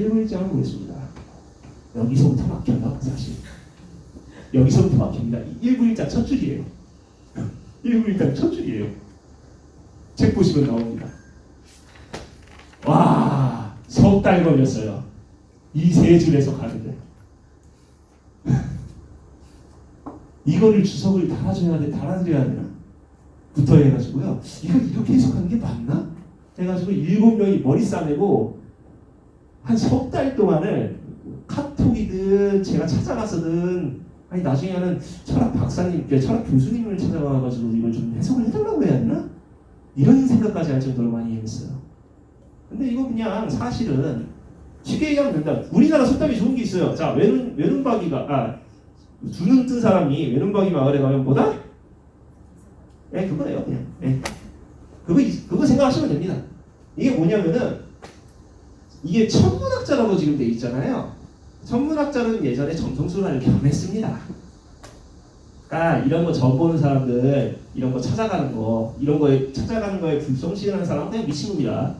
1분 1장을 보겠습니다. 여기서부터 막혀요, 사실. 여기서부터 막힙니다. 1분 1장 첫 줄이에요. 1분 1장 첫 줄이에요. 책 보시면 나옵니다. 와, 석 달 걸렸어요. 이 세 줄에서 가는데. 이거를 주석을 달아줘야 돼, 달아드려야 되나? 부터 해가지고요. 이걸 이렇게 해석하는 게 맞나? 해가지고 일곱 명이 머리 싸매고 한 석 달 동안을 카톡이든 제가 찾아가서든 아니 나중에는 철학 박사님, 그 철학 교수님을 찾아가가지고 이걸 좀 해석을 해달라고 해야 되나? 이런 생각까지 할 정도로 많이 했어요. 근데 이거 그냥 사실은 쉽게 얘기하면 된다. 우리나라 속담이 좋은 게 있어요. 자, 외눈, 외눈박이가, 아, 두눈 뜬 사람이 외눈박이 마을에 가면 보다? 예, 그거예요, 그냥. 예. 그거, 이- 그거 생각하시면 됩니다. 이게 뭐냐면은, 이게 천문학자라고 지금 돼 있잖아요. 천문학자는 예전에 점성술화를 겸했습니다. 그러니까 이런 거점 보는 사람들, 이런 거 찾아가는 거, 이런 거에 찾아가는 거에 불성실하는 사람은 그냥 미친놈이다.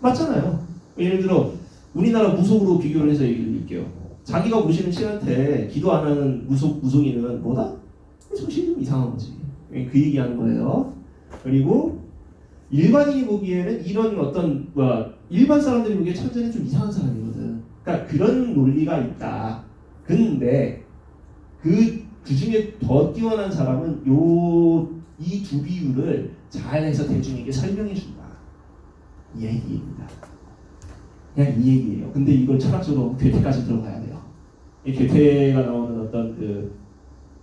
맞잖아요. 예를 들어 우리나라 무속으로 비교를 해서 얘기를 드릴게요. 자기가 모시는 신한테 기도 안 하는 무속 무속인은 뭐다? 정신이 좀 이상한 거지. 그 얘기하는 거예요. 그리고 일반인이 보기에는 이런 어떤 뭐 일반 사람들이 보기에 천재는 좀 이상한 사람이거든. 그러니까 그런 논리가 있다. 근데 그, 그 중에 더 뛰어난 사람은 요 이 두 비율을 잘 해서 대중에게 설명해 준다. 이 얘기입니다. 그냥 이 얘기예요. 근데 이걸 철학적으로 괴테까지 들어가야 돼요. 이 괴테가 나오는 어떤 그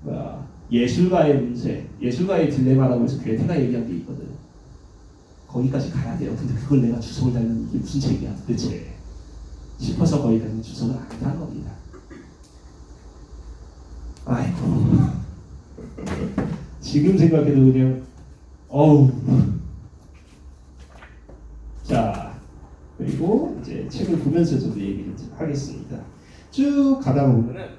뭐야 예술가의 문제, 예술가의 딜레마라고 해서 괴테가 얘기한 게 있거든. 거기까지 가야 돼요. 근데 그걸 내가 주석을 달는 이게 무슨 책이야 도대체 싶어서 거기 가는 주석을 안단 겁니다. 아이고 지금 생각해도 그냥 어우 자 그리고 이제 책을 보면서 저도 얘기를 좀 하겠습니다. 쭉 가다 보면은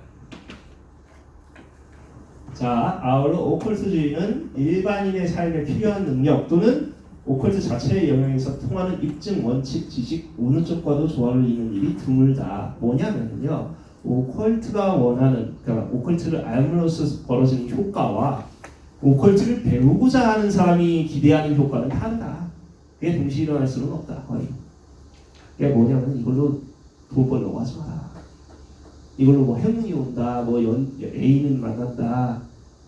자 아울러 오컬트주의는 일반인의 삶에 필요한 능력 또는 오컬트 자체의 영역에서 통하는 입증 원칙 지식 어느 쪽과도 조화를 이루는 일이 드물다. 뭐냐면요 오컬트가 원하는 그러니까 오컬트를 알므로써 벌어지는 효과와 오컬트를 배우고자 하는 사람이 기대하는 효과는 다르다. 그게 동시에 일어날 수는 없다. 거의. 그게 뭐냐면 이걸로 돈 벌려고 하지 마라. 이걸로 뭐 행운이 온다, 뭐 연, 애인을 만난다,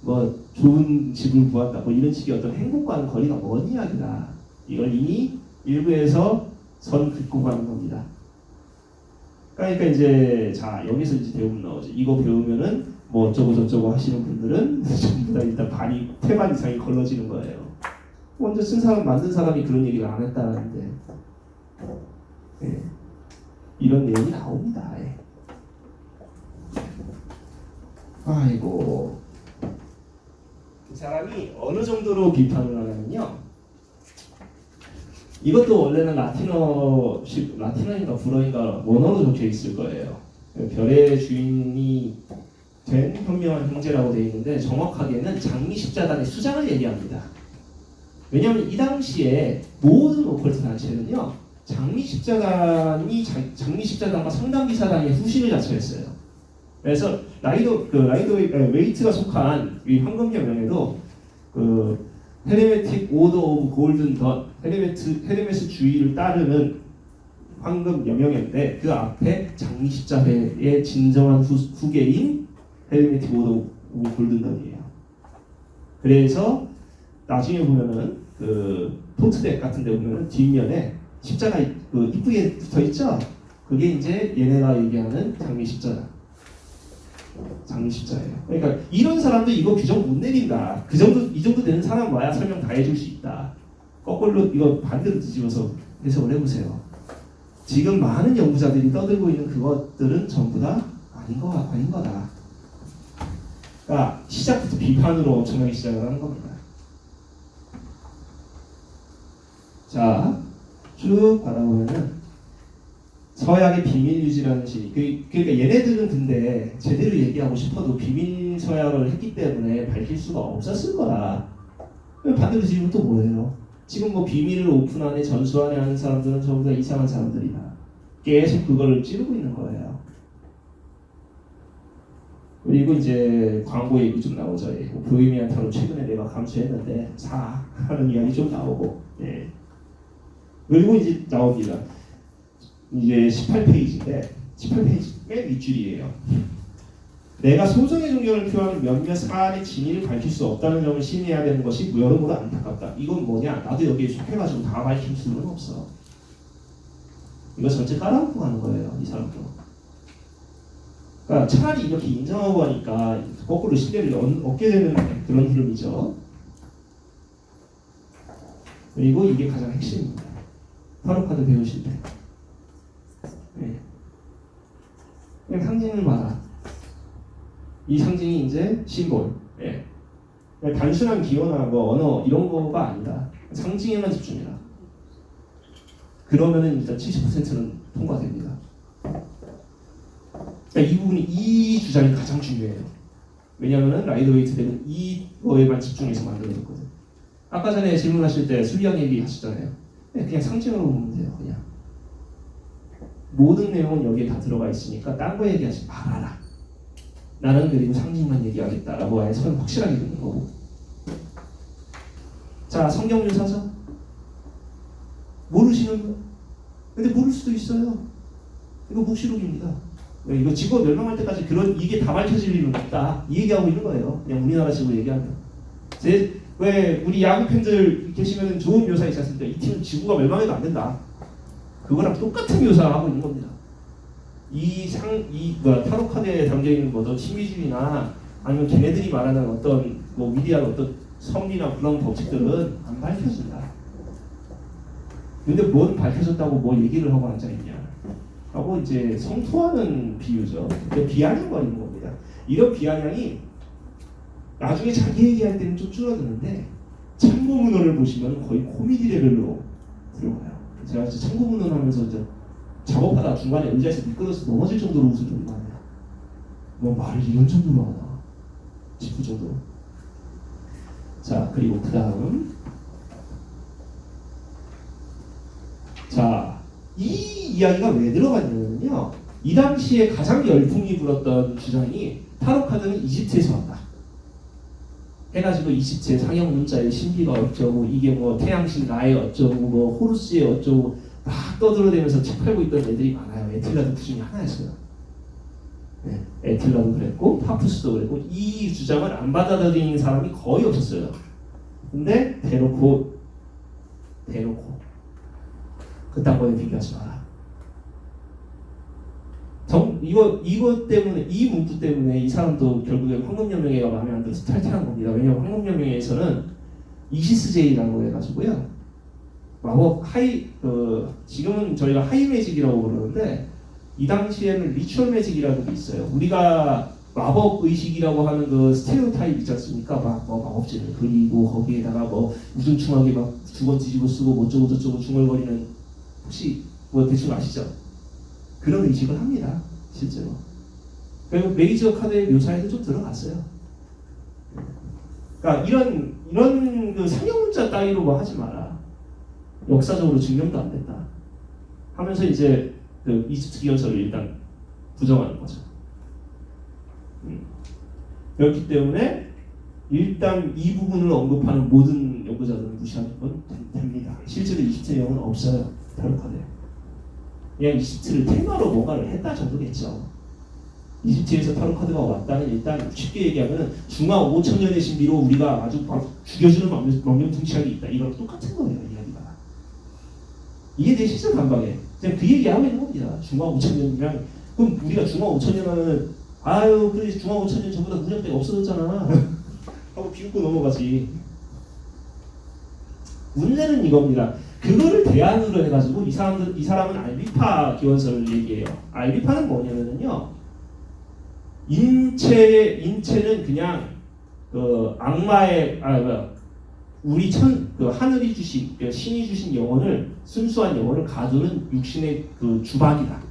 뭐 좋은 집을 구한다, 뭐 이런 식의 어떤 행복과는 거리가 먼 이야기다. 이걸 이미 일부에서 선 긋고 가는 겁니다. 그러니까 이제 자 여기서 이제 대부분 나오죠. 이거 배우면은 뭐 어쩌고 저쩌고 하시는 분들은 전부 다 일단 반이 태반 이상이 걸러지는 거예요. 먼저 쓴 사람 만든 사람이 그런 얘기를 안 했다는데 예. 이런 내용이 나옵니다. 예. 아이고 그 사람이 어느 정도로 비판을 하냐면요. 이것도 원래는 라틴어 라틴어인가 불어인가 원어로 적혀 있을 거예요. 별의 주인이 된 현명한 형제라고 되어 있는데 정확하게는 장미 십자단의 수장을 얘기합니다. 왜냐하면 이 당시에 모든 오컬트 단체는요 장미 십자단이 장- 장미 십자단과 성당기 사단의 후신을 자처했어요. 그래서 라이도 그 라이도 웨이트가 속한 이 황금여명에도 그 헤르메틱 오더 오브 골든 덧 헤르메트 헤르메스 주의를 따르는 황금 여명인데 그 앞에 장미 십자회의 진정한 후, 후계인 헤르메틱 오더 오브 골든 덧이에요. 그래서 나중에 보면은 그 토트덱 같은 데 보면은 뒷면에 십자가 이- 그 이쁘게 붙어 있죠. 그게 이제 얘네가 얘기하는 장미 십자가. 장미 십자예요. 그러니까 이런 사람도 이거 규정 못 내린다. 그 정도 이 정도 되는 사람 와야 설명 다 해줄 수 있다. 거꾸로 이거 반대로 뒤집어서 해석을 해보세요. 지금 많은 연구자들이 떠들고 있는 그것들은 전부 다 아닌 거 아닌 거다. 그러니까 시작부터 비판으로 엄청나게 시작을 하는 겁니다. 자, 쭉 받아보면은 서약의 비밀 유지라는 시. 그, 그러니까 얘네들은 근데 제대로 얘기하고 싶어도 비밀 서약을 했기 때문에 밝힐 수가 없었을 거라. 반대로 지금 또 뭐예요? 지금 뭐 비밀을 오픈하네 전수하네 하는 사람들은 전부 다 이상한 사람들이다. 계속 그거를 찌르고 있는 거예요. 그리고 이제 광고 얘기 좀 나오죠. 예. 뭐 보헤미안 타로 최근에 내가 감수했는데 사 하는 이야기 좀 나오고. 예. 그리고 이제 나옵니다. 이제 18페이지인데 18페이지 맨 윗줄이에요. 내가 소정의 존경을 표하는 몇몇 사안의 진위를 밝힐 수 없다는 점을 신의해야 되는 것이 여러모로 안타깝다. 이건 뭐냐? 나도 여기에 속해가지고 다 밝힐 수는 없어. 이거 전체 깔아놓고 가는 거예요, 이 사람도. 그러니까 차라리 이렇게 인정하고 하니까 거꾸로 신뢰를 얻- 얻게 되는 그런 흐름이죠. 그리고 이게 가장 핵심입니다. 타로 카드 배우실 때. 네. 그냥 상징을 봐라. 이 상징이 이제 심볼. 예. 단순한 기호나 뭐 언어 이런 거가 아니다. 상징에만 집중해라. 그러면은 일단 70%는 통과됩니다. 그러니까 이 부분이 이 주장이 가장 중요해요. 왜냐하면은 라이더 웨이트 덱은 이거에만 집중해서 만들어졌거든. 아까 전에 질문하실 때 순리학 얘기 하시잖아요. 네, 그냥 상징으로 보면 돼요. 그냥 모든 내용은 여기에 다 들어가 있으니까 딴 거 얘기하지 말아라. 나는 그리고 상징만 얘기하겠다라고 아예 선 확실하게 듣는 거고. 자, 성경 유사서 모르시는 분? 근데 모를 수도 있어요. 이거 묵시록입니다. 네, 이거 지구가 멸망할 때까지 그런 이게 다 밝혀질 일은 없다. 이 얘기하고 있는 거예요. 그냥 우리나라식으로 얘기하면. 제, 왜 우리 야구 팬들 계시면 좋은 묘사 있지 않습니까? 이 팀은 지구가 멸망해도 안 된다. 그거랑 똑같은 묘사하고 있는 겁니다. 이 상, 이 뭐야 타로 카드에 담겨 있는 뭐 어떤 신비주의나 아니면 걔네들이 말하는 어떤 뭐 위대한 어떤 섭리나 그런 법칙들은 안 밝혀진다. 근데 뭔 밝혀졌다고 뭐 얘기를 하고 앉아 있냐? 하고 이제 성토하는 비유죠. 근데 비아냥거리는 겁니다. 이런 비아냥이 나중에 자기 얘기할 때는 좀 줄어드는데 참고 문헌을 보시면 거의 코미디 레벨로 들어가요. 제가 이제 문헌 하면서 이제 작업하다 중간에 의자에서 미끄러져서 넘어질 정도로 웃을 적이 많아요. 뭐 말을 이런 정도로 하나 싶을 정도로. 자 그리고 그 다음 자, 이 이야기가 왜 들어갔냐면요. 이 당시에 가장 열풍이 불었던 주장이 타로 카드는 이집트에서 왔다. 해가지고 이집트의 상형 문자의 신비가 어쩌고 이게 뭐 태양신 라에 어쩌고 뭐 호루스에 어쩌고 막 떠들어대면서 책 팔고 있던 애들이 많아요. 에틸라도 그 중에 하나였어요. 네, 에틸라도 그랬고 파푸스도 그랬고 이 주장을 안 받아들이는 사람이 거의 없었어요. 근데 대놓고 대놓고 그딴 거에 비교하지 마라. 정, 이거 이거 때문에 이 문구 때문에 이 사람도 결국에 황금연맹회가 마음에 안 들어서 탈퇴한 겁니다. 왜냐하면 황금연맹회에서는 이시스제이라는 거 해가지고요. 마법 하이 그 지금은 저희가 하이 매직이라고 부르는데 이 당시에는 리추얼 매직이라는 게 있어요. 우리가 마법 의식이라고 하는 그 스테레오 타입 있지 않습니까? 막 뭐 마법진을 그리고 거기에다가 뭐 우중충하게 막 주거 뒤집어 쓰고 뭐 어쩌고 저쩌고 중얼거리는 혹시 뭐 대충 아시죠? 그런 의식을 합니다. 실제로. 그리고 메이저 카드의 묘사에도 좀 들어갔어요. 그러니까 이런 이런 그 상형 문자 따위로 뭐 하지 마라. 역사적으로 증명도 안 된다. 하면서 이제 그 이집트 기원서를 일단 부정하는 거죠. 음. 그렇기 때문에 일단 이 부분을 언급하는 모든 연구자들은 무시하는 건 됩니다. 실제로 이집트 내용은 없어요. 타로카드에. 그냥 이집트를 테마로 뭔가를 했다 정도겠죠. 이집트에서 타로 카드가 왔다는 일단 쉽게 얘기하면 중화 5천 년의 신비로 우리가 아주 막 죽여주는 망명, 망명통치약이 있다. 이거랑 똑같은 거예요. 이야기가. 시선 반박에 그냥 그 얘기하고 있는 겁니다. 중화 5천 년이랑 그럼 우리가 중화 5천 년 하면은 아유 그래 중화 5천 년 전보다 무력대가 없어졌잖아. 하고 비웃고 넘어가지. 문제는 이겁니다. 그거를 대안으로 해가지고 이 사람들 이 사람은 알비파 기원서를 얘기해요. 알비파는 뭐냐면요. 인체 인체는 그냥 그 악마의 아 우리 천 그 하늘이 주신 그 신이 주신 영혼을 순수한 영혼을 가두는 육신의 그 주박이다.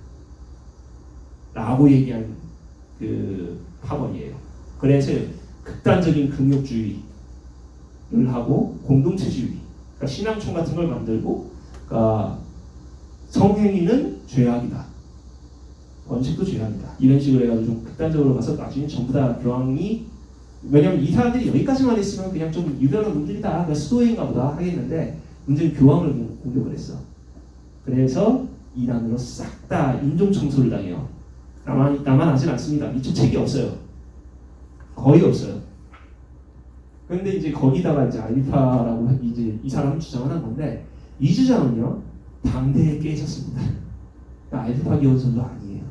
라고 얘기한 그 파벌이에요. 그래서 극단적인 금욕주의를 하고 공동체주의, 그러니까 신앙촌 같은 걸 만들고, 그러니까 성행위는 죄악이다. 원칙도 죄악이다. 이런 식으로 해가지고 좀 극단적으로 가서 나중에 전부 다 교황이 왜냐면 이 사람들이 여기까지만 했으면 그냥 좀 유별난 놈들이다. 그러니까 수도인가 보다 하겠는데 문제는 교황을 공- 공격을 했어. 그래서 이란으로 싹 다 인종 청소를 당해요. 나만 나만 하진 않습니다. 이쪽 책이 없어요. 거의 없어요. 그런데 이제 거기다가 이제 알리파라고 이제 이 사람은 주장을 한 건데 이 주장은요 당대에 깨졌습니다. 그러니까 알리파 기원설도 아니에요.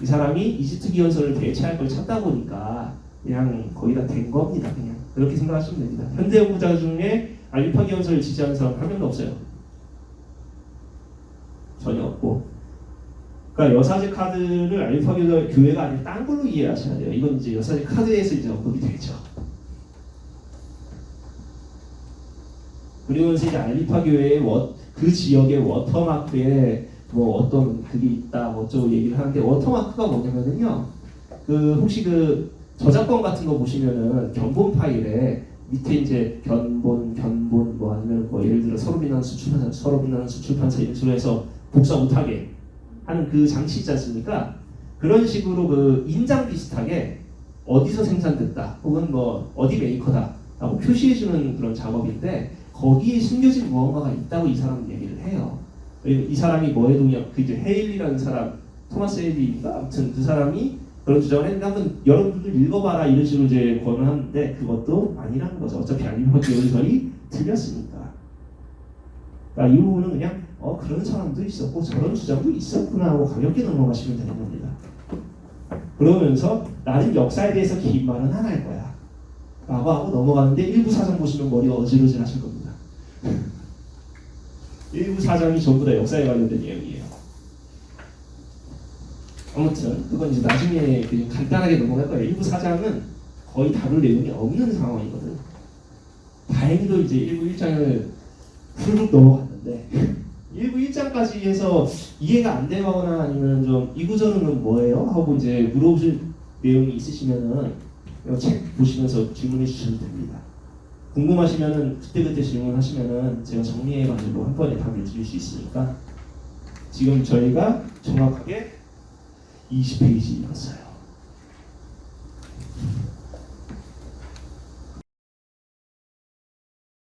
이 사람이 이집트 기원설을 대체할 걸 찾다 보니까 그냥 거의 다 된 겁니다. 그냥 그렇게 생각하시면 됩니다. 현대 연구자 중에 알리파 기원설을 지지하는 사람 한 명도 없어요. 전혀 없고. 그러니까 여사제 카드를 교회- 교회가 아닌 딴 걸로 이해하셔야 돼요. 이건 이제 여사제 카드에서 이제 언급이 되죠. 그리고 이제 알리파 교회의 워, 그 지역의 워터마크에 뭐 어떤 그게 있다 뭐 어쩌고 얘기를 하는데 워터마크가 뭐냐면은요. 그 혹시 그 저작권 같은 거 보시면은 견본 파일에 밑에 이제 견본 견본 뭐 아니면 뭐 예를 들어 서로 비난스 출판사 서로 비난스 출판사 이런 식으로 해서 복사 못하게 하는 그 장치 있지 않습니까? 그런 식으로 그 인장 비슷하게 어디서 생산됐다 혹은 뭐 어디 메이커다라고 표시해주는 그런 작업인데 거기에 숨겨진 무언가가 있다고 이 사람은 얘기를 해요. 이 사람이 뭐에 동의하고 그 이제 헤일이라는 사람 토마스 헤일리인가 아무튼 그 사람이 그런 주장을 했는데 한번 여러분들도 읽어봐라 이런 식으로 이제 권하는데 그것도 아니라는 거죠. 어차피 알리버 기원설이 틀렸으니까. 그러니까 이 부분은 그냥 어 그런 사람도 있었고 저런 주장도 있었구나 하고 가볍게 넘어가시면 되는 겁니다. 그러면서 나는 역사에 대해서 긴 말은 안 할 거야. 라고 하고 넘어가는데 일부 사장 보시면 머리가 어지러질 하실 겁니다. 일부 사장이 전부 다 역사에 관련된 내용이에요. 아무튼 그건 이제 나중에 그냥 간단하게 넘어갈 거예요. 일부 사장은 거의 다룰 내용이 없는 상황이거든. 다행히도 이제 일부 일장을 훌룩 넘어갔는데 일부 일장까지 해서 이해가 안 되거나 아니면 좀 이 구조는 뭐예요? 하고 이제 물어보실 내용이 있으시면은 책 보시면서 질문해 주셔도 됩니다. 궁금하시면은 그때그때 질문하시면은 제가 정리해 가지고 한 번에 답을 드릴 수 있으니까 지금 저희가 정확하게 20페이지 읽었어요.